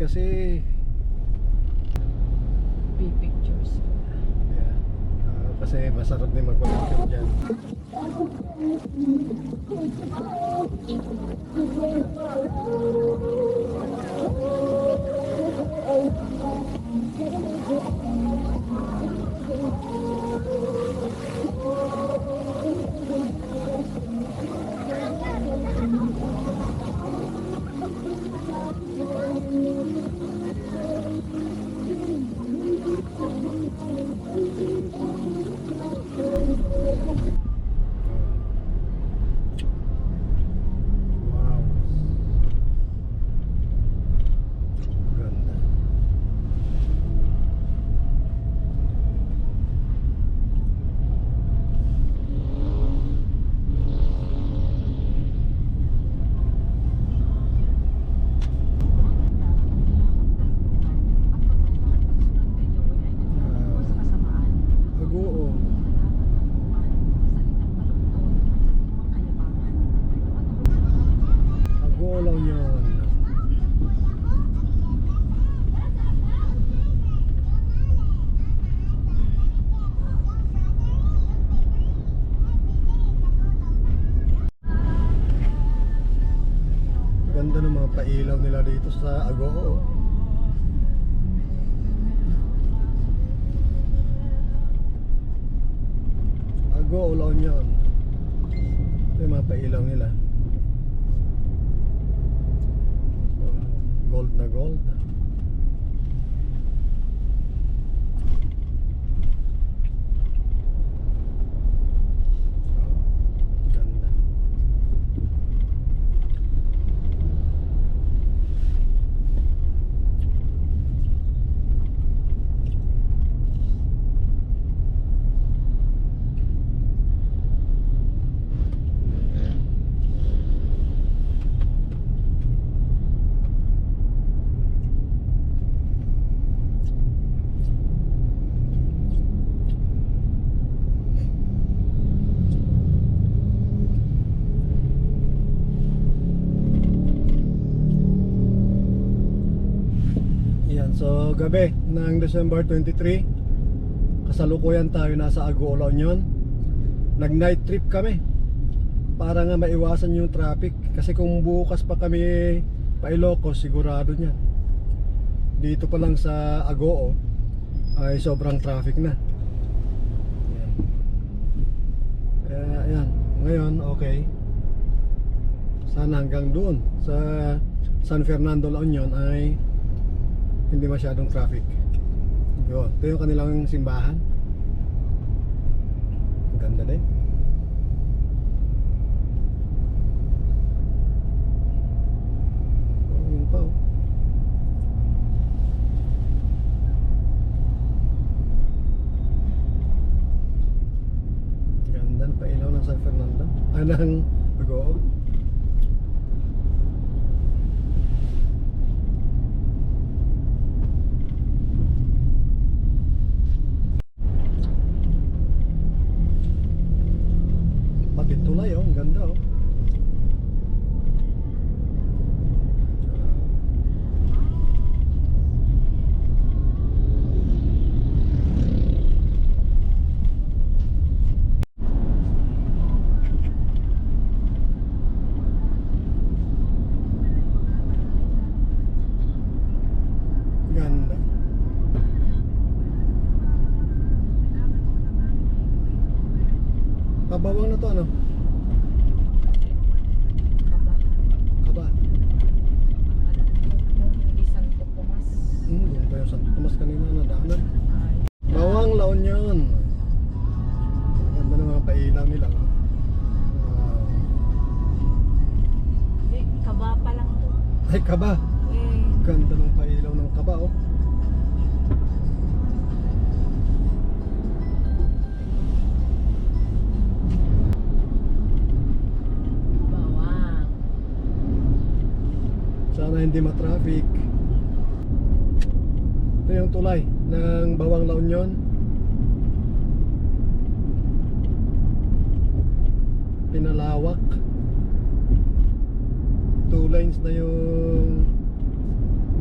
Kasi. P-pictures. Yan. Ah, kasi masarap din magpapicture dyan. Wow. Dito sa Agoo. Agoo lang yun. Ito yung mga pailaw nila. Wow, Gold na gold. Oh, ganda. Yan, so gabi ng December 23 Kasalukuyan tayo nasa Agoo La Union. Nag night trip kami Para nga maiwasan yung traffic. Kasi kung bukas pa kami pa Ilocos sigurado niya. Dito pa lang sa Agoo Ay sobrang traffic na. Kaya yan Ngayon okay. Sana hanggang doon Sa San Fernando La Union ay hindi masyadong traffic. Yun, ito yung kanilang simbahan. Ganda din. Oh, yun pa oh. Ng pailaw ng San Fernando. Ah, ng Agoo. Tulay oh, ang ganda oh. Ganda. Pabawang na to ano? Kaba. Kaba. Hindi Santo Tomas. Hmm, doon pa yung Santo Tomas kanina nadaanan. Ay. Bawang La Union. Ganda ng mga pailaw nila. Wow. Eh, kaba pa lang to. Ay, kaba. Eh, Ganda ng pailaw ng kaba oh. bawang. Sana hindi ma-traffic. Yung tulay ng Bawang La Union. pinalawak. Two lanes na yung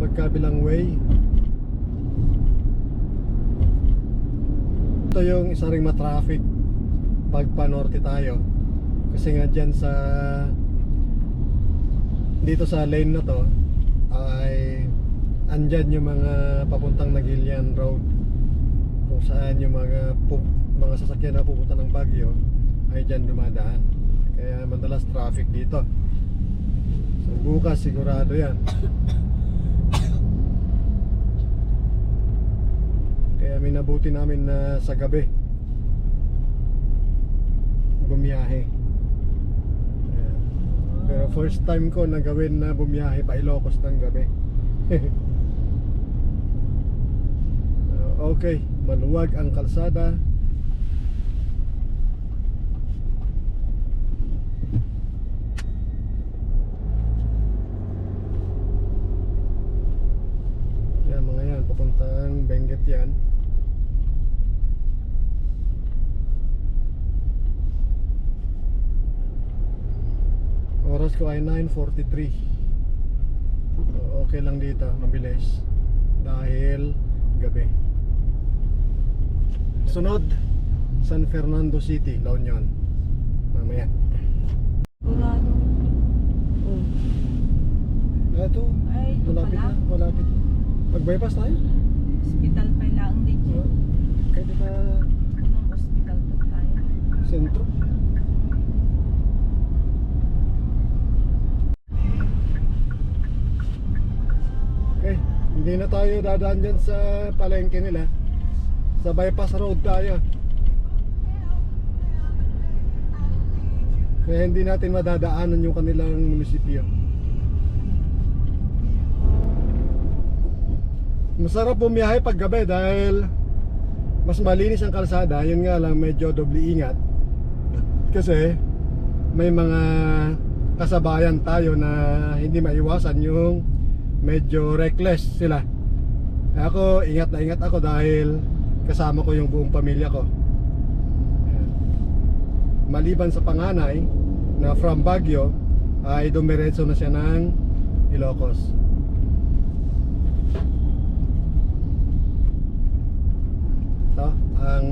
magkabilang way. Ito yung isa ring matraffic pag panorte tayo. Kasi nga dyan sa dito sa lane na to ay andyan yung mga papuntang Nagilian Road. Kung saan yung mga mga sasakyan na pupunta ng Baguio ay dyan dumadaan. Kaya madalas traffic dito. So bukas sigurado yan. Kaya minabuti namin na sa gabi bumiyahe. Pero first time ko na gawin na bumiyahe pa Ilocos ng gabi Uh, okay, maluwag ang kalsada. Yan mga yan, papuntang Benguet yan. Oras ko ay 9.43 Uh, Okay lang dito, mabilis Dahil gabi Sunod San Fernando City, La Union Mamaya Sigurado. Oh. Ito, Ay, ito malapit pala. na, malapit Mag-bypass tayo Hospital pa lang din Oh, yun. Kahit na Unang hospital po tayo. sentro Okay, hindi na tayo dadaan dyan sa palengke nila Sa bypass road tayo. Kaya hindi natin madadaanan yung kanilang munisipyo. Masarap bumiyahe pag gabi dahil mas malinis ang kalsada. Yun nga lang medyo doble ingat. Kasi may mga kasabayan tayo na hindi maiwasan yung medyo reckless sila. Ako ingat na ingat ako dahil kasama ko yung buong pamilya ko. Maliban sa panganay na from Baguio ay dumiretso na siya ng Ilocos. Ito ang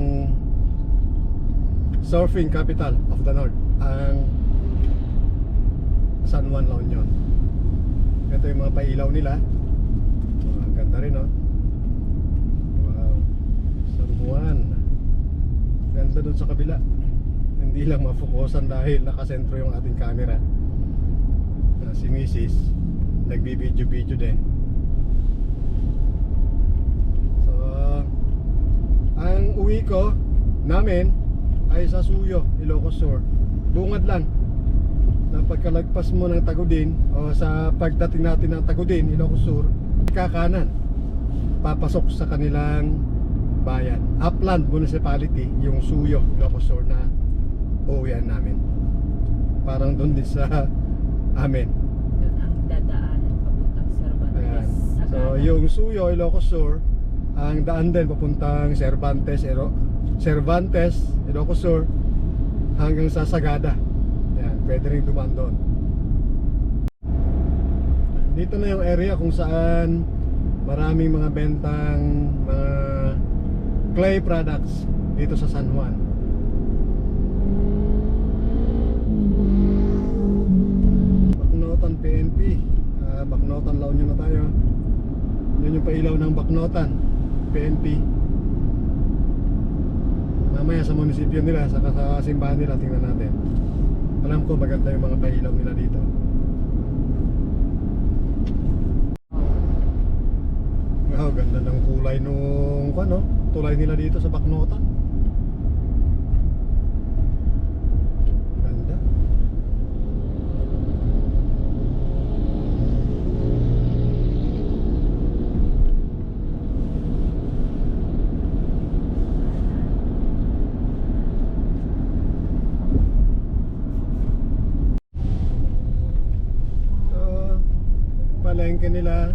surfing capital of the north ang San Juan La Union. Ito yung mga pailaw nila. Ang ganda rin oh 1 Ganda doon sa kabila. Hindi lang mafokusan dahil nakasentro yung ating camera. Uh, Si Mrs. Nagbibidyo-bidyo din. So Ang uwi ko Namin Ay sa Suyo, Ilocos Sur. Bungad lang. Na pagkalagpas mo ng Tagudin o sa pagdating natin ng Tagudin, Ilocos Sur, kakanan. Papasok sa kanilang bayan. Upland Municipality, yung Suyo, Ilocos Sur na uuwian namin. Parang doon din sa amin. Yun ang dadaanan papuntang Cervantes. Ayan. So yung Suyo, Ilocos Sur Ang daan din papuntang Cervantes Ero, Cervantes, Ilocos Sur Hanggang sa Sagada Ayan, pwede rin dumaan doon Dito na yung area kung saan Maraming mga bentang Mga clay products Dito sa San Juan. Baknotan PNP Ah, Baknotan La Union na tayo. Yun yung pailaw ng Baknotan PNP Mamaya sa munisipyo nila Saka sa simbahan nila tingnan natin. Alam ko maganda yung mga pailaw nila dito. Wow, ganda ng kulay nung ano, tulay nila dito sa Baknotan Ganda. So, palengke nila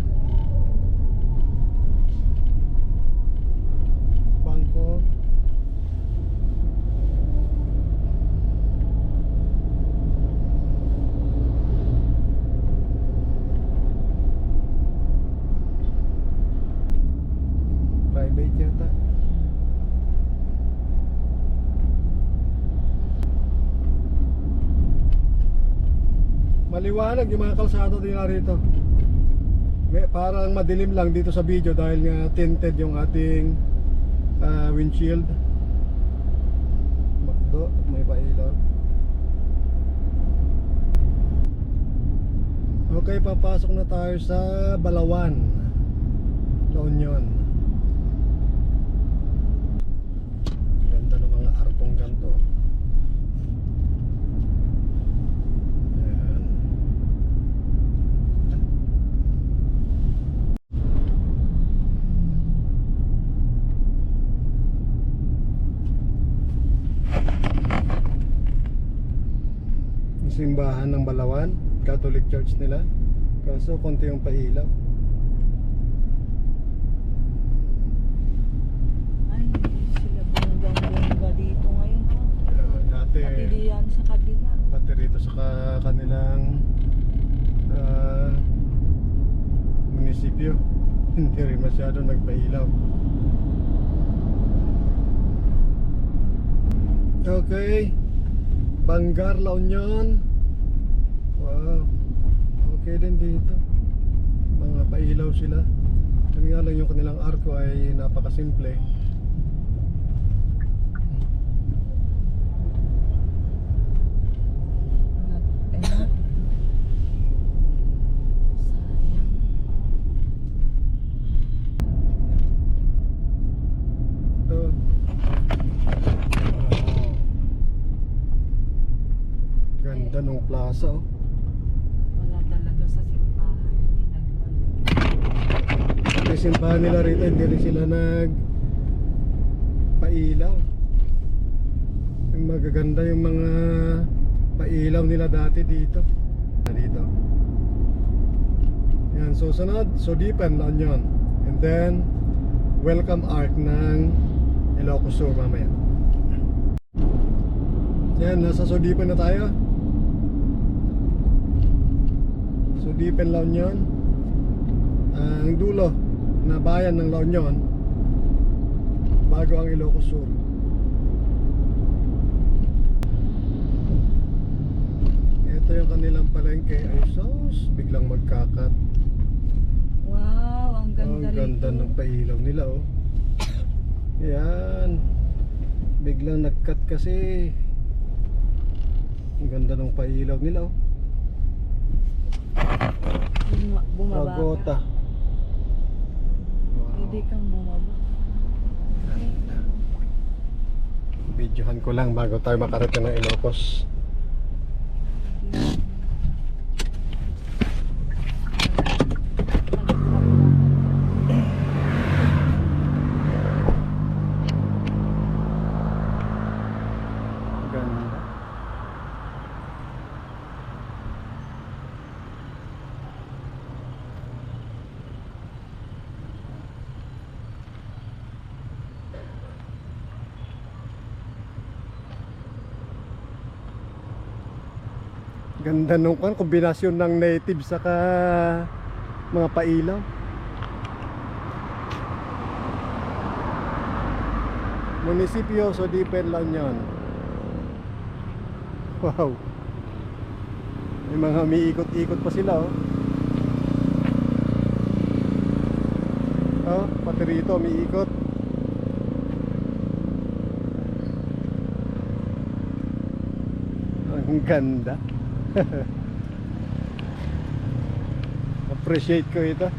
Maliwanag yung mga kalsada nila rito. May, parang madilim lang dito sa video dahil nga tinted yung ating ah, windshield. Makdo, may pailaw. Okay, papasok na tayo sa Balawan. La Union. Ganda ng mga arpong ganto. Ayan. Yung simbahan ng Balawan, Catholic Church nila. Kaso konti yung pailaw. Ay, sila bonggang-bongga dito ngayon. oh. Uh, dati, Pati diyan sa kabila. pati rito sa ka- kanilang ah, munisipyo, hindi rin masyado nagpailaw. Okay. Bangar La Union. Wow. Okay din dito. Mga pailaw sila. Yun nga lang yung kanilang arko ay napakasimple. Ganda ng plaza oh. Talaga sa simbahan. Simbahan nila rito, hindi rin sila nag pailaw. Yung magaganda yung mga pailaw nila dati dito. Dito. Yan, susunod, Sodipan, La Union. And then, welcome arc ng Ilocos Sur mamaya. Yan, nasa Sodipan na tayo. Sodipan, La Union. Ang dulo na bayan ng La Union bago ang Ilocos Sur. Ito yung kanilang palengke ay sos, biglang magkakat. Wow, ang Oh, ganda ang ganda ng pailaw nila oh. Yan. Biglang nagkat kasi. Ang ganda ng pailaw nila oh. Buma- Bumaba Pagota. ka. Pwede kang bumaba. Ganda. Videohan ko lang bago tayo makarating ng Ilocos. Ganda. Ganda nung kan kombinasyon ng native saka mga pailaw. Munisipyo Sodipen La Union. Wow. May mga umiikot-ikot pa sila oh. Oh, pati rito umiikot. Ang ganda. Appreciate ko ito.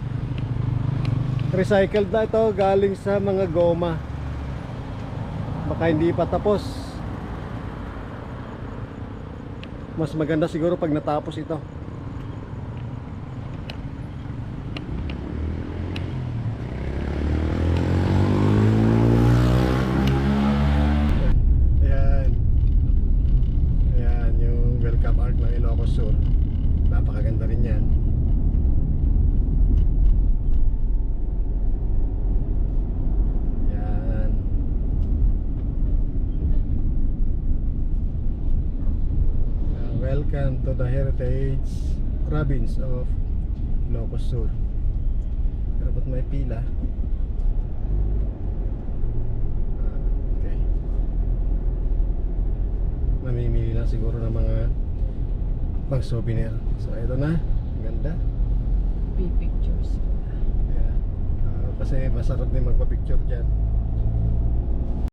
Recycled na ito galing sa mga goma. Baka hindi pa tapos. Mas maganda siguro pag natapos ito. Ayan. Ayan yung welcome art ng Ilocos Sur. Napakaganda rin yan. Yan. Uh, welcome to the heritage province of Ilocos Sur. Pero ba't may pila? Ah, okay. Namimili lang siguro ng mga pang souvenir. So ito na, ganda. Be pictures. Yeah. Ah, kasi masarap din magpa-picture dyan.